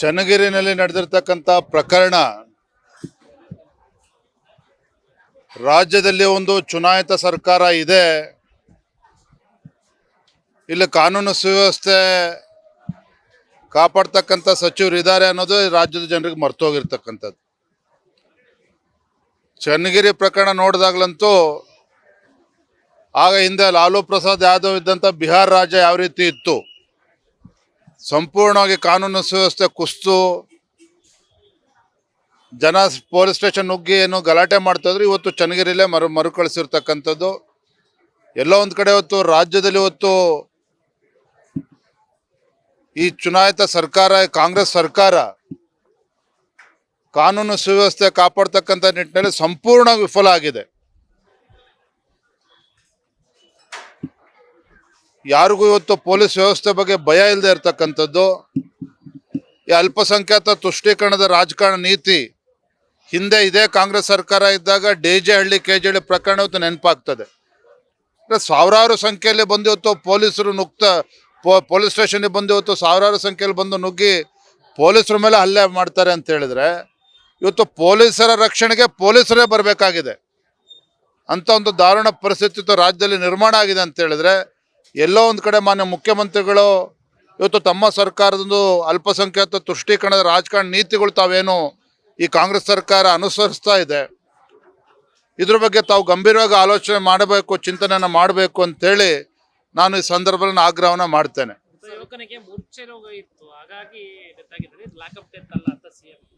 ಚನ್ನಗಿರಿನಲ್ಲಿ ನಡೆದಿರ್ತಕ್ಕಂಥ ಪ್ರಕರಣ ರಾಜ್ಯದಲ್ಲಿ ಒಂದು ಚುನಾಯಿತ ಸರ್ಕಾರ ಇದೆ. ಇಲ್ಲಿ ಕಾನೂನು ಸುವ್ಯವಸ್ಥೆ ಕಾಪಾಡ್ತಕ್ಕಂಥ ಸಚಿವರು ಇದ್ದಾರೆ ಅನ್ನೋದು ರಾಜ್ಯದ ಜನರಿಗೆ ಮರ್ತೋಗಿರ್ತಕ್ಕಂಥದ್ದು. ಚನ್ನಗಿರಿ ಪ್ರಕರಣ ನೋಡಿದಾಗ್ಲಂತೂ ಆಗ ಹಿಂದೆ ಲಾಲು ಪ್ರಸಾದ್ ಯಾದವ್ ಇದ್ದಂಥ ಬಿಹಾರ ರಾಜ್ಯ ಯಾವ ರೀತಿ ಇತ್ತು? ಸಂಪೂರ್ಣವಾಗಿ ಕಾನೂನು ಸುವ್ಯವಸ್ಥೆ, ಕುಸ್ತು, ಜನ ಪೊಲೀಸ್ ಸ್ಟೇಷನ್ ನುಗ್ಗಿ ಏನು ಗಲಾಟೆ ಮಾಡ್ತಾ ಇದ್ರು ಇವತ್ತು ಚನ್ನಗಿರಿಲೇ ಮರು, ಮರುಕಳಿಸಿರ್ತಕ್ಕಂಥದ್ದು. ಎಲ್ಲೋ ಒಂದು ಕಡೆ ಇವತ್ತು ರಾಜ್ಯದಲ್ಲಿ ಇವತ್ತು ಈ ಚುನಾಯಿತ ಸರ್ಕಾರ, ಕಾಂಗ್ರೆಸ್ ಸರ್ಕಾರ ಕಾನೂನು ಸುವ್ಯವಸ್ಥೆ ಕಾಪಾಡ್ತಕ್ಕಂಥ ನಿಟ್ಟಿನಲ್ಲಿ ಸಂಪೂರ್ಣ ವಿಫಲ ಆಗಿದೆ. ಯಾರಿಗೂ ಇವತ್ತು ಪೊಲೀಸ್ ವ್ಯವಸ್ಥೆ ಬಗ್ಗೆ ಭಯ ಇಲ್ಲದೆ ಇರತಕ್ಕಂಥದ್ದು. ಈ ಅಲ್ಪಸಂಖ್ಯಾತ ತುಷ್ಟೀಕರಣದ ರಾಜಕಾರಣ ನೀತಿ ಹಿಂದೆ ಇದೇ ಕಾಂಗ್ರೆಸ್ ಸರ್ಕಾರ ಇದ್ದಾಗ D J Halli, K J Halli ಪ್ರಕರಣ ಇವತ್ತು ನೆನಪಾಗ್ತದೆ. ಸಾವಿರಾರು ಸಂಖ್ಯೆಯಲ್ಲಿ ಬಂದು ಇವತ್ತು ಪೊಲೀಸರು ನುಗ್ತ ಪೊಲೀಸ್ ಸ್ಟೇಷನ್ಗೆ ಬಂದು ಇವತ್ತು ಸಾವಿರಾರು ಸಂಖ್ಯೆಯಲ್ಲಿ ಬಂದು ನುಗ್ಗಿ ಪೊಲೀಸರ ಮೇಲೆ ಹಲ್ಲೆ ಮಾಡ್ತಾರೆ ಅಂತ ಹೇಳಿದ್ರೆ, ಇವತ್ತು ಪೊಲೀಸರ ರಕ್ಷಣೆಗೆ ಪೊಲೀಸರೇ ಬರಬೇಕಾಗಿದೆ. ಅಂತ ಒಂದು ದಾರುಣ ಪರಿಸ್ಥಿತಿ ರಾಜ್ಯದಲ್ಲಿ ನಿರ್ಮಾಣ ಆಗಿದೆ ಅಂತ ಹೇಳಿದ್ರೆ ಎಲ್ಲೋ ಒಂದು ಕಡೆ ಮಾನ್ಯ ಮುಖ್ಯಮಂತ್ರಿಗಳು ಇವತ್ತು ತಮ್ಮ ಸರ್ಕಾರದೊಂದು ಅಲ್ಪಸಂಖ್ಯಾತ ತುಷ್ಟೀಕರಣದ ರಾಜಕಾರಣ ನೀತಿಗಳು ತಾವೇನು ಈ ಕಾಂಗ್ರೆಸ್ ಸರ್ಕಾರ ಅನುಸರಿಸ್ತಾ ಇದೆ ಇದ್ರ ಬಗ್ಗೆ ತಾವು ಗಂಭೀರವಾಗಿ ಆಲೋಚನೆ ಮಾಡಬೇಕು ಚಿಂತನೆಯನ್ನ ಮಾಡಬೇಕು ಅಂತೇಳಿ ನಾನು ಈ ಸಂದರ್ಭದಲ್ಲಿ ಆಗ್ರಹವನ್ನ ಮಾಡ್ತೇನೆ.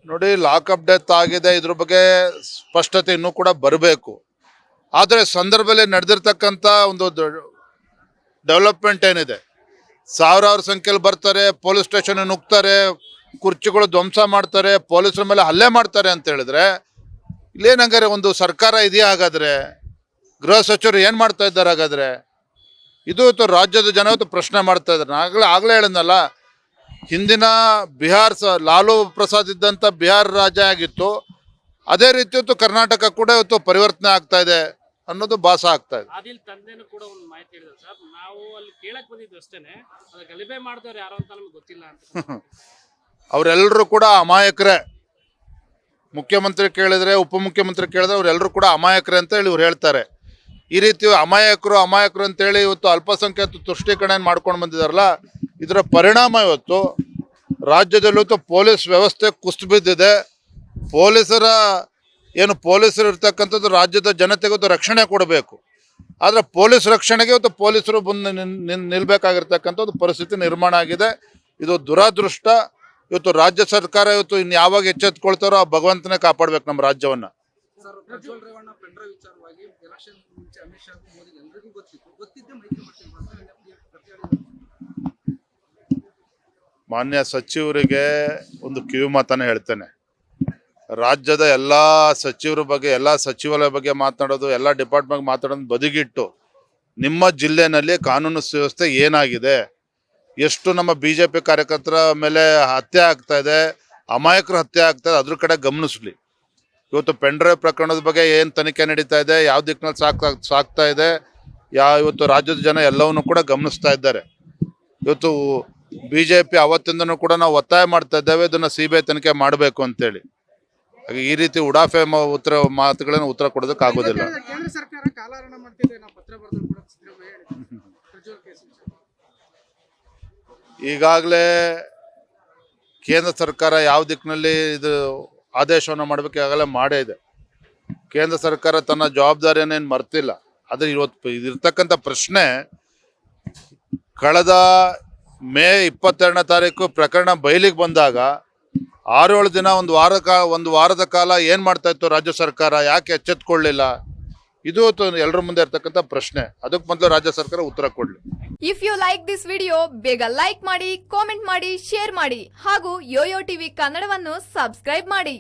ನೋಡಿ ಲಾಕಪ್ ಡೆತ್ ಆಗಿದೆ ಇದ್ರ ಬಗ್ಗೆ ಸ್ಪಷ್ಟತೆ ಇನ್ನೂ ಕೂಡ ಬರಬೇಕು. ಆದರೆ ಸಂದರ್ಭದಲ್ಲಿ ನಡೆದಿರ್ತಕ್ಕಂಥ ಒಂದು ಡೆವಲಪ್ಮೆಂಟ್ ಏನಿದೆ? ಸಾವಿರಾರು ಸಂಖ್ಯೆಯಲ್ಲಿ ಬರ್ತಾರೆ ಪೊಲೀಸ್ ಸ್ಟೇಷನ್ ನುಗ್ತಾರೆ, ಕುರ್ಚಿಗಳು ಧ್ವಂಸ ಮಾಡ್ತಾರೆ ಪೊಲೀಸರ ಮೇಲೆ ಹಲ್ಲೆ ಮಾಡ್ತಾರೆ ಅಂತ ಹೇಳಿದ್ರೆ ಇಲ್ಲೇನಂಗಾರೆ ಒಂದು ಸರ್ಕಾರ ಇದೆಯಾ ಹಾಗಾದ್ರೆ? ಗೃಹ ಸಚಿವರು ಏನು ಮಾಡ್ತಾ ಇದ್ದಾರೆ ಹಾಗಾದ್ರೆ? ಇದು ರಾಜ್ಯದ ಜನ ಪ್ರಶ್ನೆ ಮಾಡ್ತಾ ಇದ್ದಾರೆ. ಆಗಲೇ ಆಗಲೇ ಹೇಳಿದ್ನಲ್ಲ, ಹಿಂದಿನ ಬಿಹಾರ್ ಸ, ಲಾಲು ಪ್ರಸಾದ್ ಇದ್ದಂಥ ಬಿಹಾರ ರಾಜ್ಯ ಆಗಿತ್ತು, ಅದೇ ರೀತಿ ಇವತ್ತು ಕರ್ನಾಟಕ ಕೂಡ ಇವತ್ತು ಪರಿವರ್ತನೆ ಆಗ್ತಾ ಇದೆ. ಅನ್ನೋದು ಭಾಸ ಆಗ್ತಾ ಇದೆ. ಆದಿಲ್ ತಂದೆನೂ ಕೂಡ ಒಂದು ಮಾಹಿತಿ ಹೇಳಿದ್ರು ಸರ್ ನಾವು ಅಲ್ಲಿ ಕೇಳಕ್ ಬಂದಿದ್ದು ಅಷ್ಟೇನೆ ಅದು ಗಲಿಬೆ ಮಾಡಿದವ್ರು ಯಾರು ಅಂತ ನಮ್ಗೆ ಗೊತ್ತಿಲ್ಲ ಅಂತ. ಅವರೆಲ್ಲರೂ ಕೂಡ ಅಮಾಯಕರೇ. ಮುಖ್ಯಮಂತ್ರಿ ಕೇಳಿದ್ರೆ ಉಪಮುಖ್ಯಮಂತ್ರಿ ಕೇಳಿದ್ರೆ ಅವರೆಲ್ಲರೂ ಕೂಡ ಅಮಾಯಕರೇ ಅಂತ ಹೇಳಿ ಇವ್ರು ಹೇಳ್ತಾರೆ. ಈ ರೀತಿ ಅಮಾಯಕರು ಅಮಾಯಕರು ಅಂತೇಳಿ ಇವತ್ತು ಅಲ್ಪಸಂಖ್ಯಾತ ತುಷ್ಟೀಕರಣ ಮಾಡ್ಕೊಂಡು ಬಂದಿದಾರಲ್ಲ ಇದರ ಪರಿಣಾಮ ಇವತ್ತು ರಾಜ್ಯದಲ್ಲೂ ಪೊಲೀಸ್ ವ್ಯವಸ್ಥೆ ಕುಸಿದು ಬಿದ್ದಿದೆ. ಪೊಲೀಸರ ಏನು ಪೊಲೀಸರು ಇರ್ತಕ್ಕಂಥದ್ದು ರಾಜ್ಯದ ಜನತೆಗೆ ರಕ್ಷಣೆ ಕೊಡಬೇಕು. ಆದರೆ ಪೊಲೀಸ್ ರಕ್ಷಣೆಗೆ ಇವತ್ತು ಪೊಲೀಸರು ಬಂದು ನಿನ್ ಒಂದು ಪರಿಸ್ಥಿತಿ ನಿರ್ಮಾಣ ಆಗಿದೆ. ಇದು ದುರಾದೃಷ್ಟ. ಇವತ್ತು ರಾಜ್ಯ ಸರ್ಕಾರ ಇವತ್ತು ಇನ್ನು ಯಾವಾಗ ಎಚ್ಚೆತ್ಕೊಳ್ತಾರೋ ಆ ಭಗವಂತನೇ ಕಾಪಾಡ್ಬೇಕು ನಮ್ಮ ರಾಜ್ಯವನ್ನ. ಮಾನ್ಯ ಸಚಿವರಿಗೆ ಒಂದು ಕಿವಿ ಮಾತನ್ನು ಹೇಳ್ತೇನೆ. ರಾಜ್ಯದ ಎಲ್ಲ ಸಚಿವರ ಬಗ್ಗೆ, ಎಲ್ಲ ಸಚಿವಾಲಯ ಬಗ್ಗೆ ಮಾತನಾಡೋದು, ಎಲ್ಲ ಡಿಪಾರ್ಟ್ಮೆಂಟ್ ಮಾತಾಡೋದು ಬದಿಗಿಟ್ಟು ನಿಮ್ಮ ಜಿಲ್ಲೆನಲ್ಲಿ ಕಾನೂನು ಸುವ್ಯವಸ್ಥೆ ಏನಾಗಿದೆ? ಎಷ್ಟು ನಮ್ಮ ಬಿ ಜೆ ಪಿ ಕಾರ್ಯಕರ್ತರ ಮೇಲೆ ಹತ್ಯೆ ಆಗ್ತಾ ಇದೆ, ಅಮಾಯಕರು ಹತ್ಯೆ ಆಗ್ತಾ ಇದೆ, ಅದ್ರ ಕಡೆ ಗಮನಿಸ್ಲಿ. ಇವತ್ತು ಪೆಂಡ್ರೈವ್ ಪ್ರಕರಣದ ಬಗ್ಗೆ ಏನು ತನಿಖೆ ನಡೀತಾ ಇದೆ, ಯಾವ ದಿಕ್ಕಿನಲ್ಲಿ ಸಾಕ್ತಾ ಸಾಕ್ತಾ ಇದೆ, ಯಾ, ಇವತ್ತು ರಾಜ್ಯದ ಜನ ಎಲ್ಲವನ್ನು ಕೂಡ ಗಮನಿಸ್ತಾ ಇದ್ದಾರೆ. ಇವತ್ತು ಬಿ ಜೆ ಪಿ ಅವತ್ತಿಂದನೂ ಕೂಡ ನಾವು ಒತ್ತಾಯ ಮಾಡ್ತಾ ಇದ್ದೇವೆ, ಇದನ್ನು ಸಿ ಬಿ ಐ ತನಿಖೆ ಮಾಡಬೇಕು ಅಂತೇಳಿ. ಹಾಗೆ ಈ ರೀತಿ ಉಡಾಫೆ ಮ- ಉತ್ತರ ಮಾತುಗಳನ್ನು ಉತ್ತರ ಕೊಡೋದಕ್ಕೆ ಆಗೋದಿಲ್ಲ ಕೇಂದ್ರ ಸರ್ಕಾರ ಕಾಲಹರಣ ಮಾಡ್ತಿದೆ ನಾವು ಪತ್ರ ಬರೆದ್ರು ಕೂಡ ಸಿದ್ದರಾಮಯ್ಯ ಹೇಳಿದ್ರು. ಪ್ರಜ್ವಲ್ ಕೇಸ್ ವಿಚಾರ. ಈಗಾಗಲೇ ಕೇಂದ್ರ ಸರ್ಕಾರ ಯಾವ ದಿಕ್ಕಿನಲ್ಲಿ ಇದು ಆದೇಶವನ್ನು ಮಾಡಬೇಕು ಈಗಾಗಲೇ ಮಾಡೇ ಇದೆ ಕೇಂದ್ರ ಸರ್ಕಾರ ತನ್ನ ಜವಾಬ್ದಾರಿಯನ್ನೇನು ಮರ್ತಿಲ್ಲ ಆದರೆ ಇವತ್ತು ಇದಿರ್ತಕ್ಕಂಥ ಪ್ರಶ್ನೆ ಕಳೆದ ಮೇ ಇಪ್ಪತ್ತೆರಡನೇ ತಾರೀಕು ಪ್ರಕರಣ ಬಯಲಿಗೆ ಬಂದಾಗ ಆರು ದಿನ ಒಂದು ವಾರ ಒಂದು ವಾರದ ಕಾಲ ಏನು ಮಾಡ್ತಾ ಇತ್ತು ರಾಜ್ಯ ಸರ್ಕಾರ? ಯಾಕೆ ಎಚ್ಚೆತ್ಕೊಳ್ಳಿಲ್ಲ ಇದು ಎಲ್ಲರ ಮುಂದೆ ಇರ್ತಕ್ಕಂಥ ಪ್ರಶ್ನೆ. ಅದಕ್ಕೆ ಮೊದಲು ರಾಜ್ಯ ಸರ್ಕಾರ ಉತ್ತರ ಕೊಡಲಿ. If you like this video ಬೇಗ ಲೈಕ್ ಮಾಡಿ ಕಾಮೆಂಟ್ ಮಾಡಿ ಶೇರ್ ಮಾಡಿ ಹಾಗೂ ಯೋಯೋ ಟಿವಿ ಕನ್ನಡವನ್ನು ಸಬ್ಸ್ಕ್ರೈಬ್ ಮಾಡಿ.